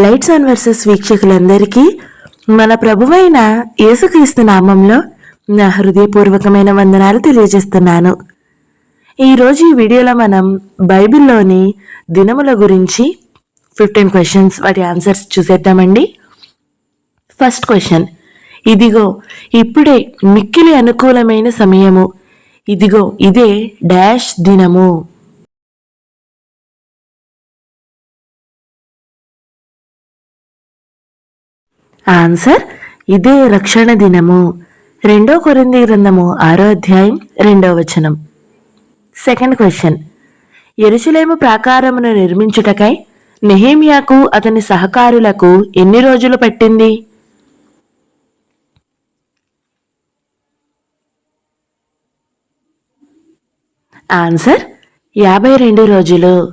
Lights on versus వీక్షకులందరికీ మన ప్రభువైన యేసుక్రీస్తు నామంలో నా హృదయపూర్వకమైన వందనాలు తెలియజేస్తున్నాను. ఈరోజు ఈ వీడియోలో మనం బైబిల్లోని దినముల గురించి ఫిఫ్టీన్ క్వశ్చన్స్ వాటి ఆన్సర్స్ చూసేద్దామండి. ఫస్ట్ క్వశ్చన్ ఇదిగో ఇప్పుడే మిక్కిలి అనుకూలమైన సమయము. ఇదిగో ఇదే డాష్ దినము. ఆన్సర్ ఇదే రక్షణ దినము. రెండో కొరింది గ్రంథము ఆరో అధ్యాయం రెండో వచనం. సెకండ్ క్వశ్చన్ ఎరుచులేము ప్రాకారమును నిర్మించుటకై నెహేమియాకు అతని సహకారులకు ఎన్ని రోజులు పట్టింది? ఆన్సర్ యాభై రెండు రోజులు.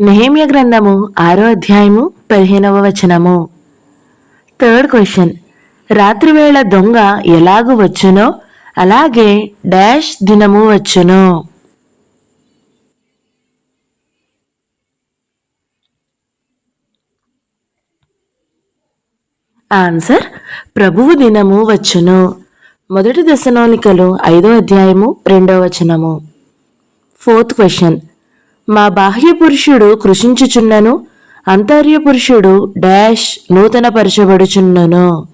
నెహేమియా గ్రంథము ఆరో అధ్యాయము పదిహేనవ వచనము. Third question. రాత్రివేళ దొంగ ఎలాగు వచ్చునో అలాగే డాష్ దినము వచ్చును. ఆన్సర్ ప్రభువు దినము వచ్చును. మొదటి దశలోనికలు ఐదో అధ్యాయము రెండో వచనము. ఫోర్త్ క్వశ్చన్ మా బాహ్య పురుషుడు కృషించుచున్నను అంతర్య పురుషుడు డాష్ నూతన పరచబడుచున్నను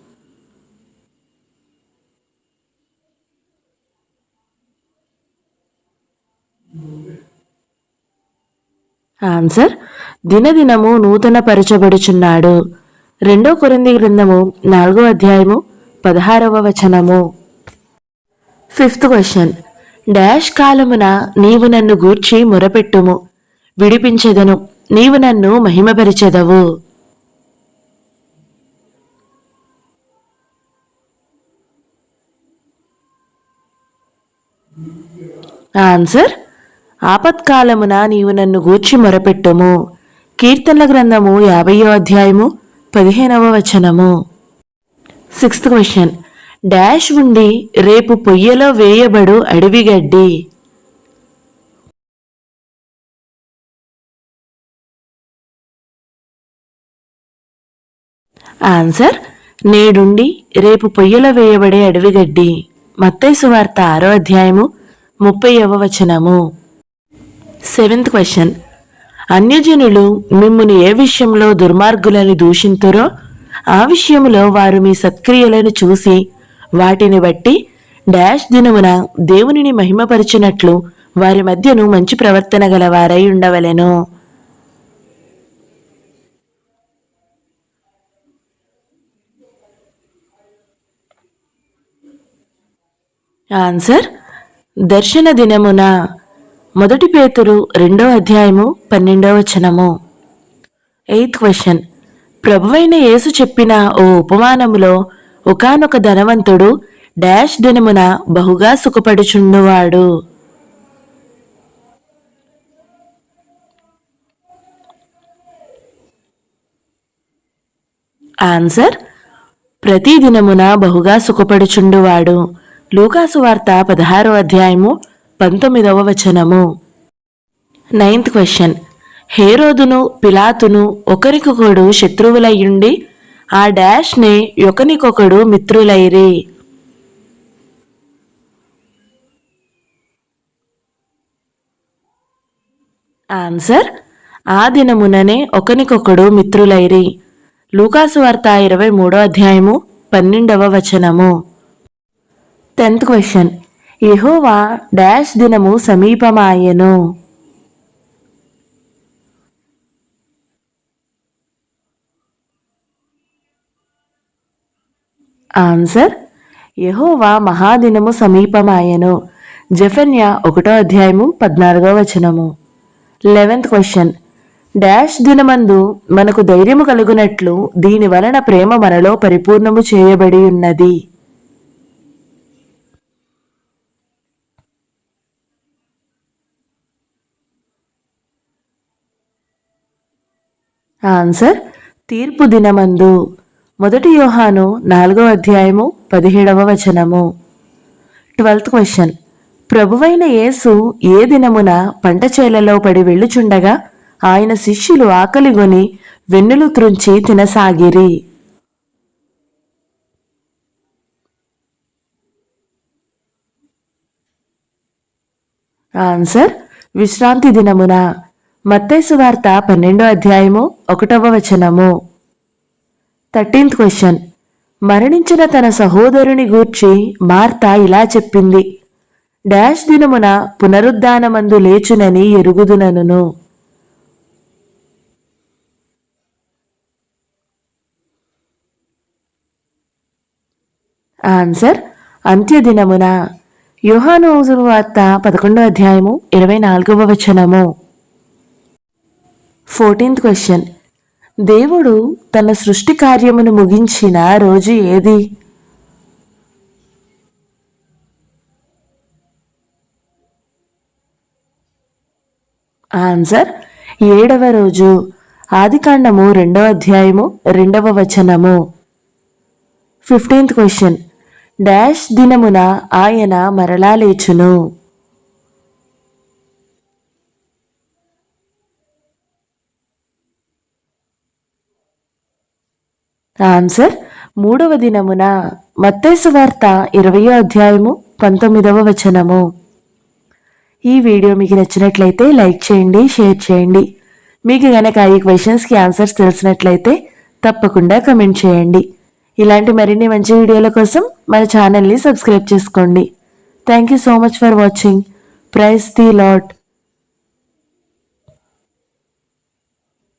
ఆన్సర్ దినదినము నూతన పరచబడుచున్నాడు రెండో కొరింది గ్రంథము నాలుగో అధ్యాయము పదహారవ వచనము. ఫిఫ్త్ క్వశ్చన్ డాష్ కాలమున నీవు నన్ను గూర్చి మొరపెట్టుము విడిపించెదను. నీవు నన్ను మహిమపరిచెదవు. ఆన్సర్ ఆపత్కాలమున నీవు నన్ను గూర్చి మొరపెట్టుము. కీర్తనల గ్రంథము యాభయో అధ్యాయము పదిహేనవ వచనము. సిక్స్త్ క్వశ్చన్ డాష్ ఉండి రేపు పొయ్యలో వేయబడు అడవిగడ్డి ఆన్సర్ నేడుండి రేపు పొయ్యలో వేయబడే అడవిగడ్డి. మత్తైసు వార్త ఆరో అధ్యాయము ముప్పైవ వచనము. సెవెంత్ క్వశ్చన్ అన్యజనులు మిమ్మును ఏ విషయంలో దుర్మార్గులను దూషింతురో ఆ విషయంలో వారు మీ సత్క్రియలను చూసి వాటిని బట్టి డాష్ దినమున దేవునిని మహిమపరిచినట్లు వారి మధ్యను మంచి ప్రవర్తన గలవారై ఉండవలెను. ఆన్సర్ దర్శన దినమున మొదటి పేతురు రెండో అధ్యాయము పన్నెండవ వచనము. ఎయిత్ క్వశ్చన్ ప్రభువైన యేసు చెప్పిన ఓ ఉపమానములో ఒకానొక ధనవంతుడు డాష్ దినమున బహుగా సుఖపడుచుండువాడు. ఆన్సర్ ప్రతి దినమున బహుగా సుఖపడుచుండువాడు. లూకాసు వార్త పదహారో అధ్యాయము పంతొమ్మిదవ వచనము. Ninth question. హేరోదును పిలాతును ఒకరికొకడు శత్రువులయ్యుండి ఆ డాష్ని ఒకనికొకడు మిత్రులైరి. ఆన్సర్ ఆ దినముననే ఒకనికొకడు మిత్రులైరి. లూకాసు వార్త ఇరవై మూడో అధ్యాయము పన్నెండవ వచనము. Tenth question. ఎహోవా డాష్ దినము సమీపమాయను. ఆన్సర్. యెహోవా మహాదినము సమీపమాయెను. జఫన్య ఒకటో అధ్యాయము పద్నాలుగో వచనము. Eleventh question. డాష్ దినమందు మనకు ధైర్యము కలుగునట్లు దీని వలన ప్రేమ మనలో పరిపూర్ణము చేయబడి ఉన్నది. ఆన్సర్ తీర్పు దినమందు. మొదటి యోహాను నాలుగవ అధ్యాయము పదిహేడవ వచనము. Twelfth question. ప్రభువైన యేసు ఏ దినమున పంట చేలలో పడి వెళ్ళుచుండగా ఆయన శిష్యులు ఆకలిగొని వెన్నులు త్రుంచి తినసాగిరి. ఆన్సర్ విశ్రాంతి దినమున. మత్తైసు వార్త పన్నెండో అధ్యాయము ఒకటవ వచనము. Thirteenth question. మరణించిన తన సహోదరుని గూర్చి మార్త ఇలా చెప్పింది. డాష్ దినమున పునరుద్ధానమందు లేచునని ఎరుగుదునను ఆన్సర్. అంత్యదినమున యోహాను వార్త పదకొండో అధ్యాయము ఇరవై నాలుగవ వచనము. Fourteenth question. దేవుడు తన సృష్టి కార్యమును ముగించిన రోజు ఏది? ఆన్సర్ ఏడవ రోజు. ఆదికాండము రెండవ అధ్యాయము రెండవ వచనము. ఫిఫ్టీన్త్ క్వశ్చన్ డాష్ దినమున ఆయన మరలా లేచును. ఆన్సర్ మూడవ దినమున మత్తేసు వార్త ఇరవయో అధ్యాయము పంతొమ్మిదవ వచనము. ఈ వీడియో మీకు నచ్చినట్లయితే లైక్ చేయండి షేర్ చేయండి. మీకు గనక ఈ క్వశ్చన్స్కి ఆన్సర్స్ తెలిసినట్లయితే తప్పకుండా కమెంట్ చేయండి. ఇలాంటి మరిన్ని మంచి వీడియోల కోసం మన ఛానల్ని సబ్స్క్రైబ్ చేసుకోండి. Thank you so much for watching praise the Lord